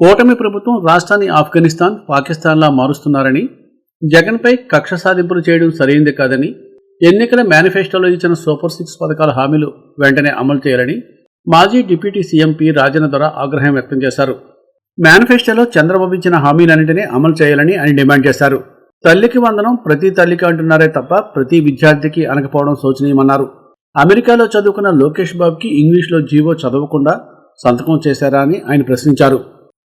కూటమి ప్రభుత్వం రాష్ట్రాన్ని ఆఫ్ఘనిస్తాన్ పాకిస్తాన్లా మారుస్తున్నారని జగన్పై కక్ష సాధింపులు చేయడం సరైంది కాదని ఎన్నికల మేనిఫెస్టోలో ఇచ్చిన సూపర్ సిక్స్ పథకాల హామీలు వెంటనే అమలు చేయాలని మాజీ డిప్యూటీ సీఎం పి రాజన్న ద్వారా ఆగ్రహం వ్యక్తం చేశారు. మేనిఫెస్టోలో చంద్రబాబు ఇచ్చిన హామీలన్నింటినీ అమలు చేయాలని ఆయన డిమాండ్ చేశారు. తల్లికి వందనం ప్రతి తల్లికి అంటున్నారే తప్ప ప్రతి విద్యార్థికి అనకపోవడం శోచనీయమన్నారు. అమెరికాలో చదువుకున్న లోకేష్ బాబుకి ఇంగ్లీష్లో జీవో చదవకుండా సంతకం చేశారా అని ఆయన ప్రశ్నించారు.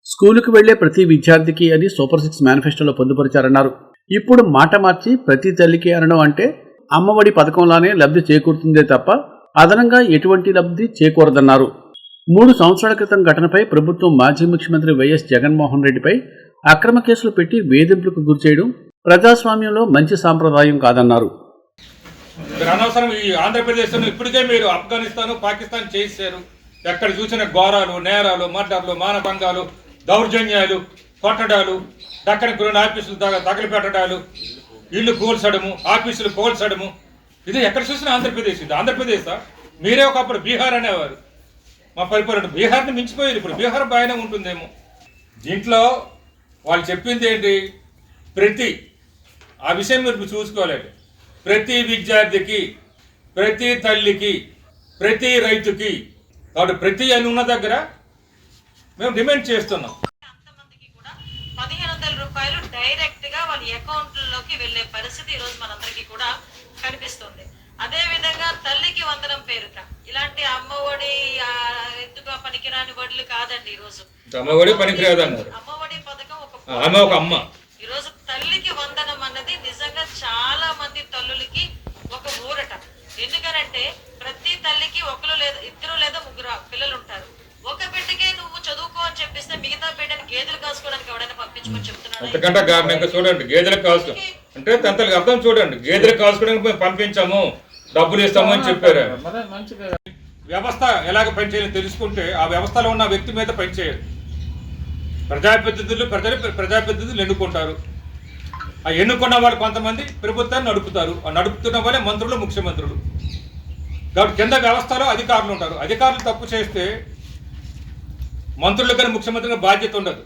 స్కూలుకు వెళ్ళే ప్రతి విద్యార్థికి అని సూపర్ సిక్స్ మేనిఫెస్టోలో పొందుపరిచారన్నారు. ఇప్పుడు మాట మార్చి ప్రతి తల్లికి అనడం అంటే అమ్మఒడి పథకంలానే లబ్ధి చేకూరుతుందే తప్ప అదనంగా ఎటువంటి లబ్ధి చేకూరదన్నారు. మూడు సంవత్సరాల క్రితం ఘటనపై ప్రభుత్వం మాజీ ముఖ్యమంత్రి వైఎస్ జగన్మోహన్ రెడ్డిపై అక్రమ కేసులు పెట్టి వేధింపులకు గురిచేయడం ప్రజాస్వామ్యంలో మంచి సాంప్రదాయం కాదన్నారు. అనవసరం ఈ ఆంధ్రప్రదేశ్లో ఇప్పటికే మీరు ఆఫ్ఘనిస్తాన్ పాకిస్తాన్ చేశారు. ఎక్కడ చూసిన ఘోరాలు నేరాలు మర్డర్లు మానభంగాలు దౌర్జన్యాలు కొట్టడాలు దక్కన కొన్ని ఆఫీసులు తగ పెట్టడాలు ఇల్లు కూల్చడము ఆఫీసులు కూల్చడము. ఇది ఎక్కడ చూసినా ఆంధ్రప్రదేశ్ ఇది. ఆంధ్రప్రదేశ్? మీరే ఒకప్పుడు బీహార్ అనేవారు. మా పరిపాలన బీహార్ని మించిపోయేది ఇప్పుడు. బీహార్ బాగానే ఉంటుందేమో. దీంట్లో వాళ్ళు చెప్పింది ఏంటి? ప్రతి ఆ విషయం మీరు చూసుకోలేదు ప్రతి విద్యార్థికి ప్రతి తల్లికి ప్రతి రైతుకి కాబట్టి ప్రతి అని ఉన్న దగ్గర మేము డిమాండ్ చేస్తున్నాం. పదిహేను వందల రూపాయలు డైరెక్ట్గా వాళ్ళ వెళ్ళే పరిస్థితి ఈ రోజు మనందరికీ కూడా కనిపిస్తుంది. అదే విధంగా తల్లికి వందనం పేరుట. ఇలాంటి అమ్మఒడి పనికిరాని వడ్లు కాదండి ఈ రోజు. అమ్మఒడి పనికిరాదు అన్నారు అమ్మఒడి పథకం ఒక ఆమె ఒక అమ్మ. ఈ రోజు తల్లికి వందనం అన్నది నిజంగా చాలా మంది అంతకంటే కారణంగా చూడండి. గేదెలకు కాసు అంటే తంతలకు అర్థం చూడండి. గేదెలకు కాసుకోవడానికి మేము పంపించాము. డబ్బులు ఇస్తాము అని చెప్పారు. వ్యవస్థ ఎలాగ పనిచేయాలని తెలుసుకుంటే ఆ వ్యవస్థలో ఉన్న వ్యక్తి మీద పనిచేయదు ప్రజాప్రతినిధులు ప్రజలు ప్రజాప్రతినిధులు ఎన్నుకుంటారు. ఆ ఎన్నుకున్న వాళ్ళు కొంతమంది ప్రభుత్వాన్ని నడుపుతారు. ఆ నడుపుతున్న వాళ్ళే మంత్రులు ముఖ్యమంత్రులు. కాబట్టి కింద వ్యవస్థలో అధికారులు ఉంటారు. అధికారులు తప్పు చేస్తే మంత్రులు కానీ ముఖ్యమంత్రి కానీ బాధ్యత ఉండదు.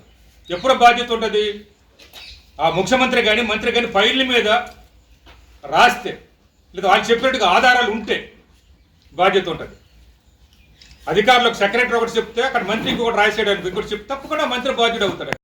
ఎప్పుడు బాధ్యత ఉంటుంది? ఆ ముఖ్యమంత్రి కానీ మంత్రి కానీ ఫైళ్ళ మీద రాస్తే లేదా వాళ్ళు చెప్పినట్టుగా ఆధారాలు ఉంటే బాధ్యత ఉంటుంది. అధికారులకు సెక్రటరీ ఒకటి చెప్తే అక్కడ మంత్రికి ఒకటి రాసేయడానికి ఇంకోటి చెప్తే తప్పకుండా మంత్రి బాధ్యుడు అవుతాడు.